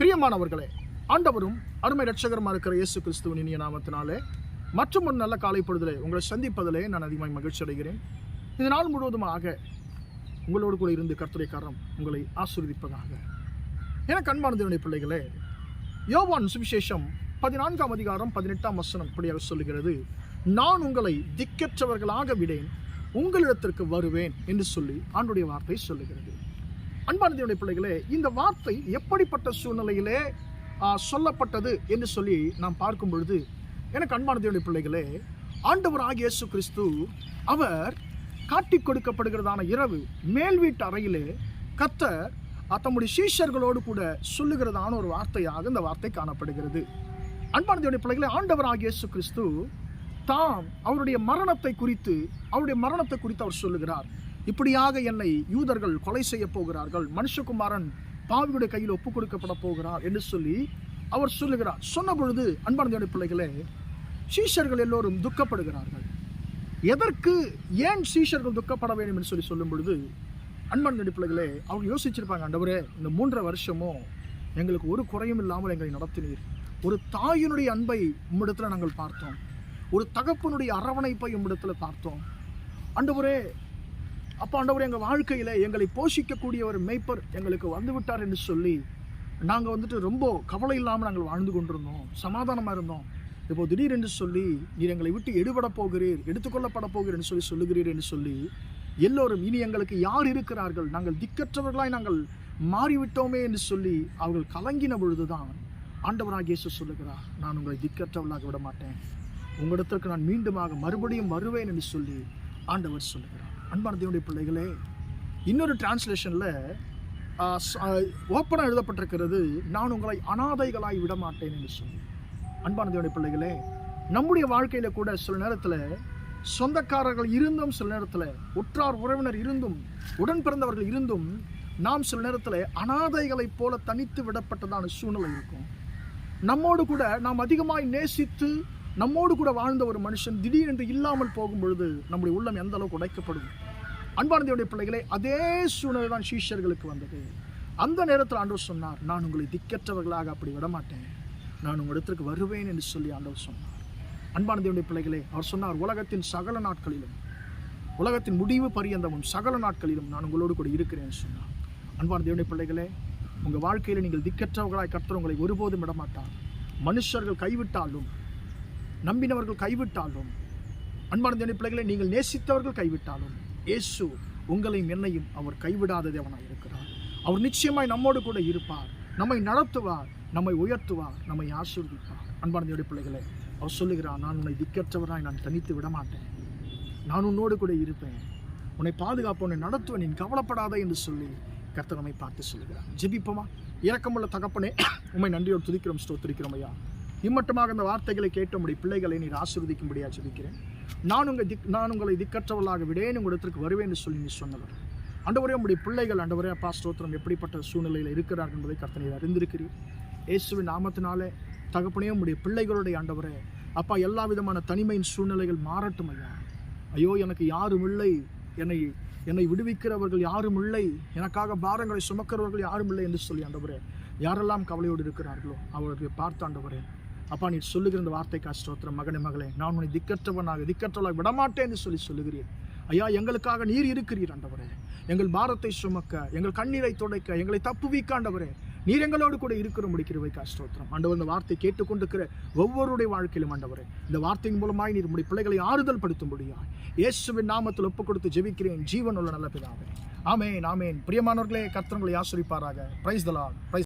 பிரியமானவர்களே ஆண்டவரும் அருமை ரட்சகரமாக இருக்கிற இயேசு கிறிஸ்துவின் இனிய நாமத்தினாலே மற்றும் ஒரு நல்ல காலை பொழுதிலே உங்களை சந்திப்பதிலே நான் அதிகமாக மகிழ்ச்சி அடைகிறேன். இந்த நாள் முழுவதுமாக உங்களோடு கூட இருந்து கர்த்தரை கரம் உங்களை ஆசீர்வதிப்பதாக. என கண்மானதனுடைய பிள்ளைகளே யோவான் சுவிசேஷம் பதினான்காம் அதிகாரம் பதினெட்டாம் வசனம் இப்படியாக சொல்லுகிறது நான் உங்களை திக்கற்றவர்களாக விடேன் உங்களிடத்திற்கு வருவேன் என்று சொல்லி ஆண்டுடைய வார்த்தை சொல்லுகிறது. அன்பானதனுடைய பிள்ளைகளே இந்த வார்த்தை எப்படிப்பட்ட சூழ்நிலையிலே சொல்லப்பட்டது என்று சொல்லி நாம் பார்க்கும் பொழுது எனக்கு அன்பானதனுடைய பிள்ளைகளே ஆண்டவர் ஆகியேசு இயேசு கிறிஸ்து அவர் காட்டி கொடுக்கப்படுகிறதான இரவு மேல் வீட்டு அறையிலே கத்தர் தம்முடைய சீஷர்களோடு கூட சொல்லுகிறதான ஒரு வார்த்தையாக இந்த வார்த்தை காணப்படுகிறது. அன்பானதனுடைய பிள்ளைகளே ஆண்டவர் ஆகியேசு கிறிஸ்து தாம் அவருடைய மரணத்தை குறித்து அவருடைய மரணத்தை குறித்து அவர் சொல்லுகிறார். இப்படியாக என்னை யூதர்கள் கொலை செய்ய போகிறார்கள். மனுஷகுமாரன் பாவியுடைய கையில் ஒப்புக் கொடுக்கப்பட போகிறார் என்று சொல்லி அவர் சொல்லுகிறார். சொன்ன பொழுது அன்பான பிள்ளைகளே சீஷர்கள் எல்லோரும் துக்கப்படுகிறார்கள். எதற்கு ஏன் சீஷர்கள் துக்கப்பட வேண்டும் என்று சொல்லி சொல்லும் பொழுது அன்பான பிள்ளைகளே அவங்க யோசிச்சிருப்பாங்க ஆண்டவரே இந்த மூன்றரை வருஷமும் எங்களுக்கு ஒரு குறையும் இல்லாமல் எங்களை நடத்தினீர். ஒரு தாயினுடைய அன்பை உம்மிடத்தில் நாங்கள் பார்த்தோம். ஒரு தகப்பனுடைய அரவணைப்பை உம்மிடத்தில் பார்த்தோம். அண்டவரே அப்போ ஆண்டவர் எங்கள் வாழ்க்கையில் எங்களை போஷிக்கக்கூடிய ஒரு மெய்ப்பர் எங்களுக்கு வந்து விட்டார் என்று சொல்லி நாங்கள் வந்துட்டு ரொம்ப கவலை இல்லாமல் நாங்கள் வாழ்ந்து கொண்டிருந்தோம் சமாதானமாக இருந்தோம். இப்போ திடீரென்று சொல்லி நீர் எங்களை விட்டு எடுபட போகிறீர் எடுத்துக்கொள்ளப்பட போகிறீர் என்று சொல்லி சொல்லுகிறீர் என்று சொல்லி எல்லோரும் இனி எங்களுக்கு யார் இருக்கிறார்கள்? நாங்கள் திக்கற்றவர்களாய் நாங்கள் மாறிவிட்டோமே என்று சொல்லி அவர்கள் கலங்கின பொழுதுதான் ஆண்டவராக இயேசு சொல்லுகிறார் நான் உங்களை திக்கற்றவர்களாக விட மாட்டேன் உங்களிடத்திற்கு நான் மீண்டுமாக மறுபடியும் வருவேன் என்று சொல்லி ஆண்டவர் சொல்லுகிறார். அன்பான தேவனுடைய பிள்ளைகளே இன்னொரு டிரான்ஸ்லேஷனில் ஓப்பனாக எழுதப்பட்டிருக்கிறது நான் உங்களை அனாதைகளாய் விட மாட்டேன் என்று சொல்லி. அன்பான தேவனுடைய பிள்ளைகளே நம்முடைய வாழ்க்கையில் கூட சில நேரத்தில் சொந்தக்காரர்கள் இருந்தும் சில நேரத்தில் உற்றார் உறவினர் இருந்தும் உடன் பிறந்தவர்கள் இருந்தும் நாம் சில நேரத்தில் அனாதைகளைப் போல தனித்து விடப்பட்டதான சூழ்நிலை இருக்கும். நம்மோடு கூட நாம் அதிகமாய் நேசித்து நம்மோடு கூட வாழ்ந்த ஒரு மனுஷன் திடீரென்று இல்லாமல் போகும் பொழுது நம்முடைய உள்ளம் எந்த அளவுக்கு உடைக்கப்படும்? அன்பானதையுடைய பிள்ளைகளே அதே சூழ்நிலை தான் சீஷர்களுக்கு வந்தது. அந்த நேரத்தில் ஆண்டவர் சொன்னார் நான் உங்களை திக்கற்றவர்களாக அப்படி விடமாட்டேன். நான் உங்களிடத்திற்கு வருவேன் என்று சொல்லி ஆண்டவர் சொன்னார். அன்பானதையுடைய பிள்ளைகளே அவர் சொன்னார் உலகத்தின் சகல நாட்களிலும் உலகத்தின் முடிவு பரியந்தமும் சகல நாட்களிலும் நான் உங்களோடு கூட இருக்கிறேன் சொன்னார். அன்பான தேவனுடைய பிள்ளைகளே உங்கள் வாழ்க்கையில் நீங்கள் திக்கற்றவர்களாய் கர்த்தர் உங்களை ஒருபோதும் விடமாட்டார். மனுஷர்கள் கைவிட்டாலும் நம்பினவர்கள் கைவிட்டாலும் அன்பான பிள்ளைகளை நீங்கள் நேசித்தவர்கள் கைவிட்டாலும் இயேசு உங்களையும் என்னையும் அவர் கைவிடாததே அவனாக இருக்கிறார். அவர் நிச்சயமாய் நம்மோடு கூட இருப்பார். நம்மை நடத்துவார் நம்மை உயர்த்துவார் நம்மை ஆசீர்வதிப்பார். அன்பான பிள்ளைகளை அவர் சொல்லுகிறார் நான் உன்னை திக்கற்றவராய் நான் தனித்து விட மாட்டேன் நான் உன்னோடு கூட இருப்பேன். உன்னை பாதுகாப்பு உன்னை நடத்துவேன். நீ கவலைப்படாத என்று சொல்லி கர்த்தர் நம்மை பார்த்து சொல்லுகிறார். ஜெபிப்போமா? இரக்கமுள்ள தகப்பனே உண்மை நன்றியோடு துதிக்கிறோம் ஸ்தோத்திரிக்கிறோம் ஐயா. இம்மட்டுமாக இந்த வார்த்தைகளை கேட்ட உடைய பிள்ளைகளை நீர் ஆசிர்வதிக்கும்படியாக சொல்லிக்கிறேன் நான் உங்கள் திக் நான் உங்களை திக்கற்றவளாக விடேன் உங்கள் இடத்திற்கு வருவேன் என்று சொல்லி நீ சொன்னவர். அண்டவரே உங்களுடைய பிள்ளைகள் அண்டவரே அப்பா ஸ்தோத்திரம். எப்படிப்பட்ட சூழ்நிலையில் இருக்கிறார்கள் என்பதை கர்த்தனை அறிந்திருக்கிறீர். இயேசுவின் நாமத்தினாலே தகப்பனே உடைய பிள்ளைகளுடைய ஆண்டவரே அப்பா எல்லா விதமான தனிமையின் சூழ்நிலைகள் மாறட்டும் ஐயா. ஐயோ எனக்கு யாரும் இல்லை. என்னை என்னை விடுவிக்கிறவர்கள் யாரும் இல்லை. எனக்காக பாரங்களை சுமக்கிறவர்கள் யாரும் இல்லை என்று சொல்லி ஆண்டவரே யாரெல்லாம் கவலையோடு இருக்கிறார்களோ அவர்களை பார்த்தாண்டவரே அப்பா நீ சொல்லுகிற இந்த வார்த்தைக்கு ஸ்தோத்திரம். மகனே மகளே நான் உன்னை திக்கற்றவனாக திக்கற்றவளாக விடமாட்டேன் என்று சொல்லி சொல்லுகிறீர். ஐயா எங்களுக்காக நீர் இருக்கிறீர் ஆண்டவரே. எங்கள் பாரத்தை சுமக்க எங்கள் கண்ணீரை துடைக்க எங்களை தப்புவிக்க ஆண்டவரே. நீர் எங்களோடு கூட இருக்கிற முடிக்கிறவை ஸ்தோத்திரம். ஆண்டவர் இந்த வார்த்தை கேட்டுக்கொண்டிருக்கிற ஒவ்வொருடைய வாழ்க்கையிலும் ஆண்டவரே இந்த வார்த்தையின் மூலமாய் நீர் உடைய பிள்ளைகளை ஆறுதல் முடியும் இயேசுவின் நாமத்தில் ஒப்பு கொடுத்து ஜெபிக்கிறேன். ஜீவன் உள்ள நல்ல பிதாவே. ஆமேன் ஆமேன். பிரியமானவர்களே கர்த்தங்களை ஆசிரிப்பாராக. பிரைஸ் தலா பிரைஸ்